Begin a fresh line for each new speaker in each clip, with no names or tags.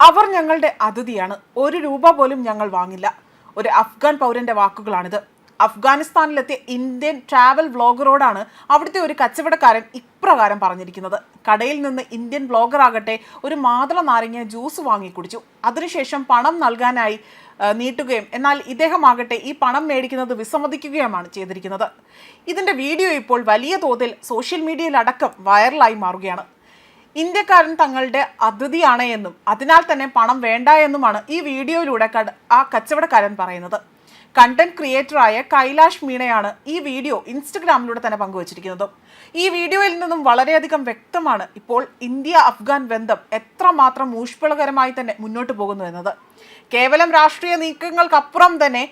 അവർ ഞങ്ങളുടെ അതിഥിയാണ്. ഒരു രൂപ പോലും ഞങ്ങൾ വാങ്ങില്ല. ഒരു അഫ്ഗാൻ പൗരന്റെ വാക്കുകളാണിത്. അഫ്ഗാനിസ്ഥാനിലെത്തിയ ഇന്ത്യൻ ട്രാവൽ വ്ളോഗറോടാണ് അവിടുത്തെ ഒരു കച്ചവടക്കാരൻ ഇപ്രകാരം പറഞ്ഞിരിക്കുന്നത്. കടയിൽ നിന്ന് ഇന്ത്യൻ ബ്ലോഗർ ആകട്ടെ ഒരു മാതള നാരങ്ങ ജ്യൂസ് വാങ്ങി കുടിച്ചു. അതിനുശേഷം പണം നൽകാനായി നീട്ടുകയും എന്നാൽ ഇദ്ദേഹം ആകട്ടെ ഈ പണം മേടിക്കുന്നത് വിസമ്മതിക്കുകയുമാണ് ചെയ്തിരിക്കുന്നത്. ഇതിന്റെ വീഡിയോ ഇപ്പോൾ വലിയ തോതിൽ സോഷ്യൽ മീഡിയയിലടക്കം വൈറലായി മാറുകയാണ്. ഇന്ത്യക്കാരൻ തങ്ങളുടെ അതിഥിയാണ് എന്നും അതിനാൽ തന്നെ പണം വേണ്ട എന്നുമാണ് ഈ വീഡിയോയിലൂടെ ആ കച്ചവടക്കാരൻ പറയുന്നത്. കണ്ടന്റ് ക്രിയേറ്ററായ കൈലാഷ് മീണയാണ് ഈ വീഡിയോ ഇൻസ്റ്റഗ്രാമിലൂടെ തന്നെ പങ്കുവച്ചിരിക്കുന്നത്. ഈ വീഡിയോയിൽ നിന്നും വളരെയധികം വ്യക്തമാണ് ഇപ്പോൾ ഇന്ത്യ അഫ്ഗാൻ ബന്ധം എത്രമാത്രം ഊഷ്മളകരമായി തന്നെ മുന്നോട്ട് പോകുന്നു എന്നത്. കേവലം രാഷ്ട്രീയ നീക്കങ്ങൾക്കപ്പുറം തന്നെ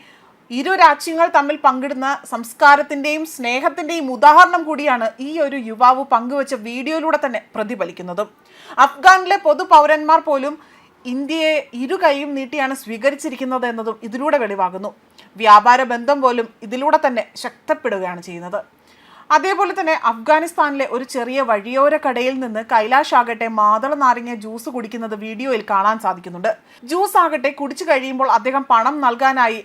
ഇരു രാജ്യങ്ങൾ തമ്മിൽ പങ്കിടുന്ന സംസ്കാരത്തിന്റെയും സ്നേഹത്തിന്റെയും ഉദാഹരണം കൂടിയാണ് ഈ ഒരു യുവാവ് പങ്കുവച്ച വീഡിയോയിലൂടെ തന്നെ പ്രതിഫലിക്കുന്നതും. അഫ്ഗാനിലെ പൊതു പൗരന്മാർ പോലും ഇന്ത്യയെ ഇരു കൈയും നീട്ടിയാണ് സ്വീകരിച്ചിരിക്കുന്നത് എന്നതും ഇതിലൂടെ വെളിവാകുന്നു. വ്യാപാര ബന്ധം പോലും ഇതിലൂടെ തന്നെ ശക്തപ്പെടുകയാണ് ചെയ്യുന്നത്. അതേപോലെ തന്നെ അഫ്ഗാനിസ്ഥാനിലെ ഒരു ചെറിയ വഴിയോര കടയിൽ നിന്ന് കൈലാഷ് ആകട്ടെ മാതള നാരങ്ങ ജ്യൂസ് കുടിക്കുന്നത് വീഡിയോയിൽ കാണാൻ സാധിക്കുന്നുണ്ട്. ജ്യൂസ് ആകട്ടെ കുടിച്ചു കഴിയുമ്പോൾ അദ്ദേഹം പണം നൽകാനായി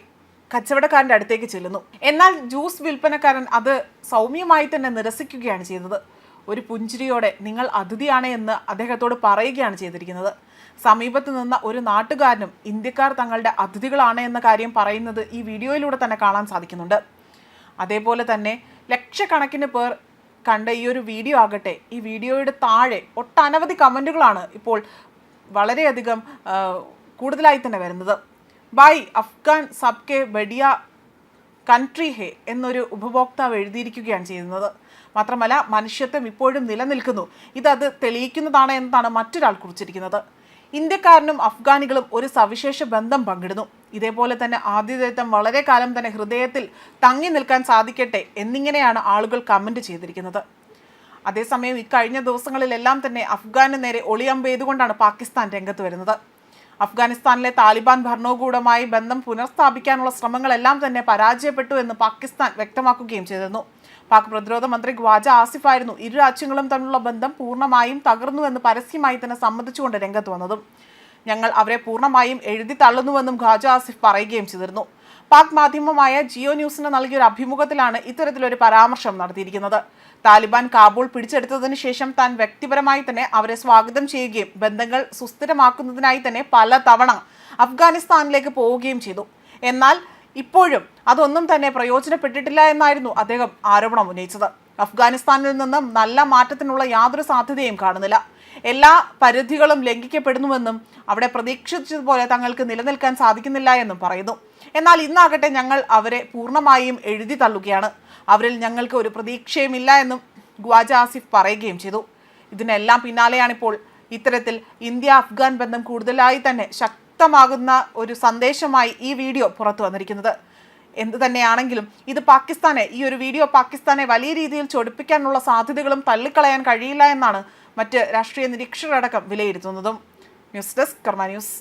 കച്ചവടക്കാരന്റെ അടുത്തേക്ക് ചെല്ലുന്നു. എന്നാൽ ജ്യൂസ് വിൽപ്പനക്കാരൻ അത് സൗമ്യമായി തന്നെ നിരസിക്കുകയാണ് ചെയ്തത്. ഒരു പുഞ്ചിരിയോടെ നിങ്ങൾ അതിഥിയാണ് എന്ന് അദ്ദേഹത്തോട് പറയുകയാണ് ചെയ്തിരിക്കുന്നത്. സമീപത്ത് നിന്ന ഒരു നാട്ടുകാരനും ഇന്ത്യക്കാർ തങ്ങളുടെ അതിഥികളാണ് എന്ന കാര്യം പറയുന്നത് ഈ വീഡിയോയിലൂടെ തന്നെ കാണാൻ സാധിക്കുന്നുണ്ട്. അതേപോലെ തന്നെ ലക്ഷക്കണക്കിന് പേർ കണ്ട ഈ ഒരു വീഡിയോ ആകട്ടെ ഈ വീഡിയോയുടെ താഴെ ഒട്ടനവധി കമന്റുകളാണ് ഇപ്പോൾ വളരെയധികം കൂടുതലായി തന്നെ വരുന്നത്. ബൈ അഫ്ഗാൻ സബ് കെ ബഡിയ കൺട്രി ഹേ എന്നൊരു ഉപഭോക്താവ് എഴുതിയിരിക്കുകയാണ് ചെയ്യുന്നത്. മാത്രമല്ല മനുഷ്യത്വം ഇപ്പോഴും നിലനിൽക്കുന്നു. ഇതത് തെളിയിക്കുന്നതാണ് എന്നതാണ് മറ്റൊരാൾ കുറിച്ചിരിക്കുന്നത്. ഇന്ത്യക്കാരനും അഫ്ഗാനികളും ഒരു സവിശേഷ ബന്ധം പങ്കിടുന്നു. ഇതേപോലെ തന്നെ ആതിഥേയത്വം വളരെ കാലം തന്നെ ഹൃദയത്തിൽ തങ്ങി നിൽക്കാൻ സാധിക്കട്ടെ എന്നിങ്ങനെയാണ് ആളുകൾ കമന്റ് ചെയ്തിരിക്കുന്നത്. അതേസമയം ഇക്കഴിഞ്ഞ ദിവസങ്ങളിലെല്ലാം തന്നെ അഫ്ഗാന് നേരെ ഒളിയമ്പെയ്തുകൊണ്ടാണ് പാകിസ്ഥാൻ രംഗത്ത് വരുന്നത്. അഫ്ഗാനിസ്ഥാനിലെ താലിബാൻ ഭരണകൂടവുമായി ബന്ധം പുനഃസ്ഥാപിക്കാനുള്ള ശ്രമങ്ങളെല്ലാം തന്നെ പരാജയപ്പെട്ടു എന്ന് പാകിസ്ഥാൻ വ്യക്തമാക്കുകയും ചെയ്തിരുന്നു. പാക് പ്രതിരോധ മന്ത്രി ഖ്വാജ ആസിഫായിരുന്നു ഇരു രാജ്യങ്ങളും തമ്മിലുള്ള ബന്ധം പൂർണമായും തകർന്നു എന്ന് പരസ്യമായി തന്നെ സമ്മതിച്ചുകൊണ്ട് രംഗത്ത് വന്നതും. ഞങ്ങൾ അവരെ പൂർണമായും എഴുതി തള്ളുന്നുവെന്നും ഖ്വാജ ആസിഫ് പറയുകയും ചെയ്തിരുന്നു. പാക് മാധ്യമമായ ജിയോ ന്യൂസിന് നൽകിയ ഒരു അഭിമുഖത്തിലാണ് ഇത്തരത്തിലൊരു പരാമർശം നടത്തിയിരിക്കുന്നത്. താലിബാൻ കാബൂൾ പിടിച്ചെടുത്തതിനു ശേഷം താൻ വ്യക്തിപരമായി തന്നെ അവരെ സ്വാഗതം ചെയ്യുകയും ബന്ധങ്ങൾ സുസ്ഥിരമാക്കുന്നതിനായി തന്നെ പല തവണ അഫ്ഗാനിസ്ഥാനിലേക്ക് പോവുകയും ചെയ്തു. എന്നാൽ ഇപ്പോഴും അതൊന്നും തന്നെ പ്രയോജനപ്പെട്ടിട്ടില്ല എന്നായിരുന്നു അദ്ദേഹം ആരോപണം ഉന്നയിച്ചത്. അഫ്ഗാനിസ്ഥാനിൽ നിന്നും നല്ല മാറ്റത്തിനുള്ള യാതൊരു സാധ്യതയും കാണുന്നില്ല. എല്ലാ പരിധികളും ലംഘിക്കപ്പെടുന്നുവെന്നും അവിടെ പ്രതീക്ഷിച്ചതുപോലെ തങ്ങൾക്ക് നിലനിൽക്കാൻ സാധിക്കുന്നില്ല എന്നും പറയുന്നു. എന്നാൽ ഇന്നാകട്ടെ ഞങ്ങൾ അവരെ പൂർണമായും എഴുതി തള്ളുകയാണ്. അവരിൽ ഞങ്ങൾക്ക് ഒരു പ്രതീക്ഷയുമില്ല എന്നും ഗ്വാജ ആസിഫ് പറയുകയും ചെയ്തു. ഇതിനെല്ലാം പിന്നാലെയാണിപ്പോൾ ഇത്തരത്തിൽ ഇന്ത്യ അഫ്ഗാൻ ബന്ധം കൂടുതലായി തന്നെ ശക്തമാകുന്ന ഒരു സന്ദേശമായി ഈ വീഡിയോ പുറത്തു വന്നിരിക്കുന്നത്. എന്ത് തന്നെയാണെങ്കിലും ഇത് പാകിസ്ഥാനെ ഈ ഒരു വീഡിയോ പാകിസ്ഥാനെ വലിയ രീതിയിൽ ചൊടിപ്പിക്കാനുള്ള സാധ്യതകളും തള്ളിക്കളയാൻ കഴിയില്ല എന്നാണ് മറ്റ് രാഷ്ട്രീയ നിരീക്ഷകരടക്കം വിലയിരുത്തുന്നതും. News desk Karma news.